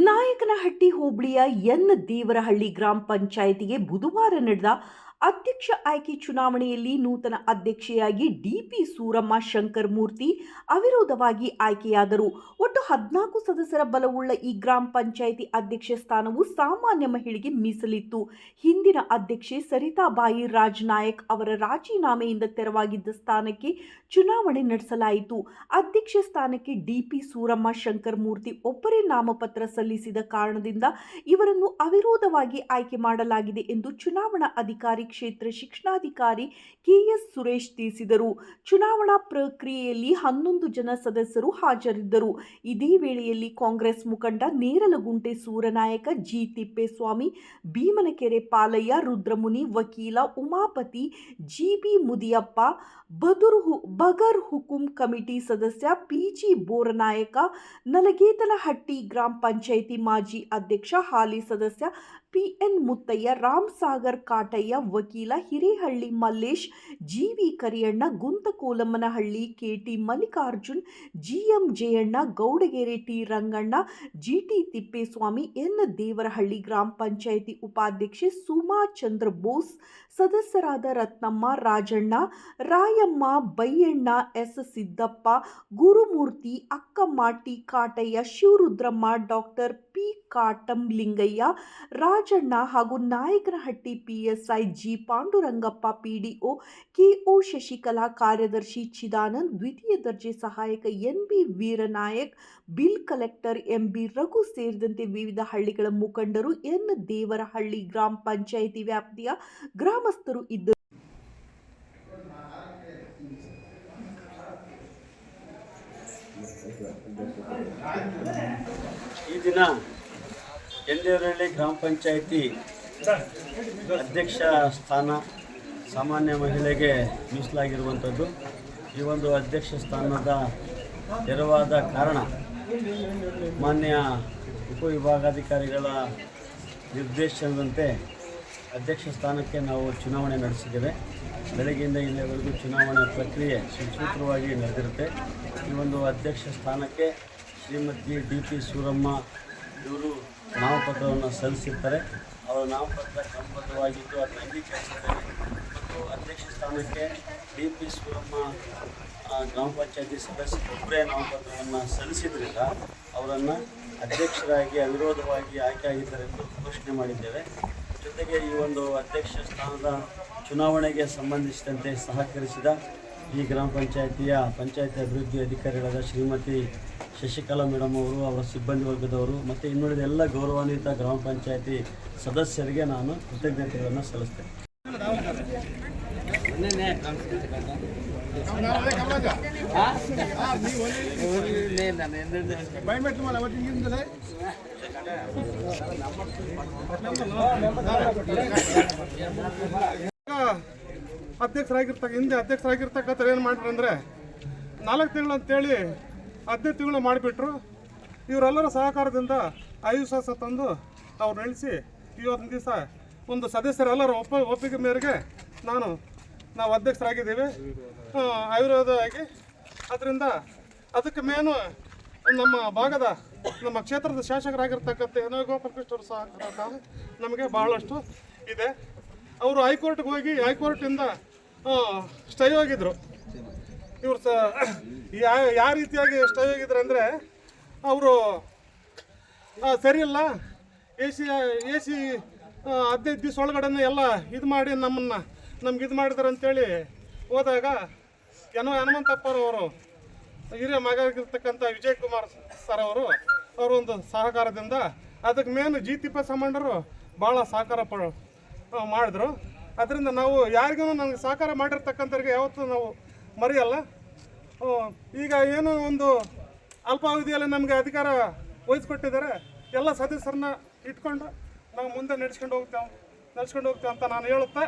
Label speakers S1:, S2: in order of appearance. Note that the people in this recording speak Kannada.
S1: ನಾಯಕನಹಟ್ಟಿ ಹೋಬಳಿಯ ಎನ್ ದೇವರಹಳ್ಳಿ ಗ್ರಾಮ ಪಂಚಾಯಿತಿಗೆ ಬುಧವಾರ ನಡೆದ ಅಧ್ಯಕ್ಷ ಆಯ್ಕೆ ಚುನಾವಣೆಯಲ್ಲಿ ನೂತನ ಅಧ್ಯಕ್ಷೆಯಾಗಿ ಡಿಪಿ ಸೂರಮ್ಮ ಶಂಕರ್ ಮೂರ್ತಿ ಅವಿರೋಧವಾಗಿ ಆಯ್ಕೆಯಾದರು. ಒಟ್ಟು ಹದಿನಾಲ್ಕು ಸದಸ್ಯರ ಬಲವುಳ್ಳ ಈ ಗ್ರಾಮ ಪಂಚಾಯಿತಿ ಅಧ್ಯಕ್ಷ ಸ್ಥಾನವು ಸಾಮಾನ್ಯ ಮಹಿಳೆಗೆ ಮೀಸಲಿತ್ತು. ಹಿಂದಿನ ಅಧ್ಯಕ್ಷೆ ಸರಿತಾಬಾಯಿ ರಾಜ್ ನಾಯಕ್ ಅವರ ರಾಜೀನಾಮೆಯಿಂದ ತೆರವಾಗಿದ್ದ ಸ್ಥಾನಕ್ಕೆ ಚುನಾವಣೆ ನಡೆಸಲಾಯಿತು. ಅಧ್ಯಕ್ಷ ಸ್ಥಾನಕ್ಕೆ ಡಿಪಿ ಸೂರಮ್ಮ ಶಂಕರ್ ಮೂರ್ತಿ ಒಬ್ಬರೇ ನಾಮಪತ್ರ ಸಲ್ಲಿಸಿದ ಕಾರಣದಿಂದ ಇವರನ್ನು ಅವಿರೋಧವಾಗಿ ಆಯ್ಕೆ ಮಾಡಲಾಗಿದೆ ಎಂದು ಚುನಾವಣಾ ಅಧಿಕಾರಿ ಕ್ಷೇತ್ರ ಶಿಕ್ಷಣಾಧಿಕಾರಿ ಕೆಎಸ್ ಸುರೇಶ್ ತಿಳಿಸಿದರು. ಚುನಾವಣಾ ಪ್ರಕ್ರಿಯೆಯಲ್ಲಿ ಹನ್ನೊಂದು ಜನ ಸದಸ್ಯರು ಹಾಜರಿದ್ದರು. ಇದೇ ವೇಳೆಯಲ್ಲಿ ಕಾಂಗ್ರೆಸ್ ಮುಖಂಡ ನೇರಲಗುಂಟೆ ಸೂರನಾಯಕ, ಜಿ. ತಿಪ್ಪೇಸ್ವಾಮಿ, ಭೀಮನಕೆರೆ ಪಾಲಯ್ಯ, ರುದ್ರಮುನಿ ವಕೀಲ, ಉಮಾಪತಿ ಜಿಬಿ ಮುದಿಯಪ್ಪ, ಬದುರ್ ಬಗರ್ ಹುಕುಂ ಕಮಿಟಿ ಸದಸ್ಯ ಪಿಜಿ ಬೋರನಾಯಕ, ನಲಗೇತನಹಟ್ಟಿ ಗ್ರಾಮ ಪಂಚಾಯಿತಿ ಮಾಜಿ ಅಧ್ಯಕ್ಷ, ಹಾಲಿ ಸದಸ್ಯ ಪಿಎನ್ ಮುತ್ತಯ್ಯ, ರಾಮ್ ಸಾಗರ್ ಕಾಟಯ್ಯ ವಕೀಲ Hirehalli Mallesh, GV Kariyanna, Guntakolammanahalli KT Mallikarjun, GM Jayanna, Gowdagere T. Ranganna, GT Tippeswamy, N. Devarahalli ಗ್ರಾಮ ಪಂಚಾಯಿತಿ ಉಪಾಧ್ಯಕ್ಷೆ ಸುಮಾ ಚಂದ್ರ ಬೋಸ್, ಸದಸ್ಯರಾದ Ratnamma Rajanna, Rayamma Baiyanna, S. Siddappa, Gurumurthy Akkamma T. Kataiah, Shivarudramma, doctor P. Katam Lingaiah Rajanna ಹಾಗೂ Nayakanahatti PSI G. Pandurangappa PDO, KO Shashikala ಕಾರ್ಯದರ್ಶಿ ಚಿದಾನಂದ್, ದ್ವಿತೀಯ ದರ್ಜೆ ಸಹಾಯಕ N B Veeranayak, bill collector M B Raghu ಸೇರಿದಂತೆ ವಿವಿಧ ಹಳ್ಳಿಗಳ ಮುಖಂಡರು, ಎನ್ ದೇವರಹಳ್ಳಿ ಗ್ರಾಮ ಪಂಚಾಯಿತಿ ವ್ಯಾಪ್ತಿಯ ಗ್ರಾಮಸ್ಥರು ಇದ್ದರು
S2: ಈ ದಿನ ಗ್ರಾಮ ಪಂಚಾಯಿತಿ ಅಧ್ಯಕ್ಷ ಸ್ಥಾನ ಸಾಮಾನ್ಯ ಮಹಿಳೆಗೆ ಮೀಸಲಾಗಿರುವಂಥದ್ದು. ಈ ಒಂದು ಅಧ್ಯಕ್ಷ ಸ್ಥಾನದ ತೆರವಾದ ಕಾರಣ ಮಾನ್ಯ ಉಪವಿಭಾಗಾಧಿಕಾರಿಗಳ ನಿರ್ದೇಶನದಂತೆ ಅಧ್ಯಕ್ಷ ಸ್ಥಾನಕ್ಕೆ ನಾವು ಚುನಾವಣೆ ನಡೆಸಿದ್ದೇವೆ. ಬೆಳಗ್ಗೆಯಿಂದ ಇಲ್ಲಿವರೆಗೂ ಚುನಾವಣೆ ಪ್ರಕ್ರಿಯೆ ಸುಸೂತ್ರವಾಗಿ ನಡೆದಿರುತ್ತೆ. ಈ ಒಂದು ಅಧ್ಯಕ್ಷ ಸ್ಥಾನಕ್ಕೆ ಶ್ರೀಮತಿ ಡಿ ಪಿ ಸೂರಮ್ಮ ಇವರು ನಾಮಪತ್ರವನ್ನು ಸಲ್ಲಿಸಿರ್ತಾರೆ. ಅವರ ನಾಮಪತ್ರ ಕ್ರಮಬದ್ಧವಾಗಿದ್ದು ಅದನ್ನು ಅಂಗೀಕರಿಸಿದ್ದಾರೆ ಮತ್ತು ಅಧ್ಯಕ್ಷ ಸ್ಥಾನಕ್ಕೆ ಡಿ ಪಿ ಸುರಮ್ಮ ಗ್ರಾಮ ಪಂಚಾಯತಿ ಸದಸ್ಯರೊಬ್ಬರೇ ನಾಮಪತ್ರವನ್ನು ಸಲ್ಲಿಸಿದ್ರಿಂದ ಅವರನ್ನು ಅಧ್ಯಕ್ಷರಾಗಿ, ಅವಿರೋಧವಾಗಿ ಆಯ್ಕೆಯಾಗಿದ್ದಾರೆ ಎಂದು ಘೋಷಣೆ ಮಾಡಿದ್ದೇವೆ. ಜೊತೆಗೆ ಈ ಒಂದು ಅಧ್ಯಕ್ಷ ಸ್ಥಾನದ ಚುನಾವಣೆಗೆ ಸಂಬಂಧಿಸಿದಂತೆ ಸಹಕರಿಸಿದ ಈ ಗ್ರಾಮ ಪಂಚಾಯಿತಿಯ ಪಂಚಾಯತ್ ಅಭಿವೃದ್ಧಿ ಅಧಿಕಾರಿಗಳಾದ ಶ್ರೀಮತಿ ಶಶಿಕಲಾ ಮೇಡಮ್ ಅವರು, ಅವರ ಸಿಬ್ಬಂದಿ ವರ್ಗದವರು ಮತ್ತು ಇನ್ನುಳಿದ ಎಲ್ಲ ಗೌರವಾನ್ವಿತ ಗ್ರಾಮ ಪಂಚಾಯತಿ ಸದಸ್ಯರಿಗೆ ನಾನು ಕೃತಜ್ಞತೆಗಳನ್ನು ಸಲ್ಲಿಸ್ತೇನೆ.
S3: ಅಧ್ಯಕ್ಷರಾಗಿರ್ತಕ್ಕ ಹಿಂದೆ ಅಧ್ಯಕ್ಷರಾಗಿರ್ತಕ್ಕಂಥ ಏನು ಮಾಡ್ರಿ ಅಂದರೆ ನಾಲ್ಕು ತಿಂಗಳು ಅಂತೇಳಿ ಹದಿನೈದು ತಿಂಗಳು ಮಾಡಿಬಿಟ್ರು. ಇವರೆಲ್ಲರ ಸಹಕಾರದಿಂದ ಸಹಸ ತಂದು ಅವ್ರು ನೆಲೆಸಿ ಇವತ್ತಿನ ದಿವಸ ಒಂದು ಸದಸ್ಯರೆಲ್ಲರ ಒಪ್ಪ ಒಪ್ಪಿಗೆ ಮೇರೆಗೆ ನಾನು ನಾವು ಅಧ್ಯಕ್ಷರಾಗಿದ್ದೀವಿ. ಆಯುರ್ವೇದ ಆಗಿ ಅದರಿಂದ ಅದಕ್ಕೆ ಮೇನು ನಮ್ಮ ಭಾಗದ ನಮ್ಮ ಕ್ಷೇತ್ರದ ಶಾಸಕರಾಗಿರ್ತಕ್ಕಂಥ ಗೋಪಾಲಕೃಷ್ಣರು ಸಹ ನಮಗೆ ಬಹಳಷ್ಟು ಇದೆ. ಅವರು ಹೈಕೋರ್ಟ್ಗೆ ಹೋಗಿ ಹೈಕೋರ್ಟಿಂದ ಸ್ಟೇ ಆಗಿದ್ರು. ಇವ್ರು ಸ ಯಾವ ರೀತಿಯಾಗಿ ಸ್ಟೇ ಆಗಿದ್ರು ಅಂದರೆ ಅವರು ಸರಿಯಿಲ್ಲ ಎ ಸಿ ಎ ಸಿ ಹದಿನೈದು ದಿವಸ ಒಳಗಡೆನೆ ಎಲ್ಲ ಇದು ಮಾಡಿ ನಮ್ಮನ್ನು, ನಮ್ಗೆ ಇದು ಮಾಡಿದಾರೆ ಅಂತೇಳಿ ಹೋದಾಗ ಏನೋ ಹನುಮಂತಪ್ಪರವರು, ಹಿರಿಯ ಮಗಾಗಿರ್ತಕ್ಕಂಥ ವಿಜಯ್ ಕುಮಾರ್ ಸರ್ ಅವರು ಅವರೊಂದು ಸಹಕಾರದಿಂದ ಅದಕ್ಕೆ ಮೇನ್ ಜಿ ತಿಪ್ಪ ಸಮಂಡರು ಭಾಳ ಸಹಕಾರ ಪ ಮಾಡಿದ್ರು. ಅದರಿಂದ ನಾವು ಯಾರಿಗೂ ನನಗೆ ಸಹಕಾರ ಮಾಡಿರ್ತಕ್ಕಂಥವ್ರಿಗೆ ಯಾವತ್ತೂ ನಾವು ಮರೆಯಲ್ಲ. ಈಗ ಏನೋ ಒಂದು ಅಲ್ಪಾವಧಿಯಲ್ಲಿ ನಮಗೆ ಅಧಿಕಾರ ವಹಿಸ್ಕೊಟ್ಟಿದ್ದಾರೆ. ಎಲ್ಲ ಸದಸ್ಯರನ್ನ ಇಟ್ಕೊಂಡು ನಾವು ಮುಂದೆ ನಡೆಸ್ಕೊಂಡು ಹೋಗ್ತೇವೆ. ನಡೆಸ್ಕೊಂಡು ಹೋಗ್ತೇವೆ ಅಂತ ನಾನು ಹೇಳುತ್ತಾ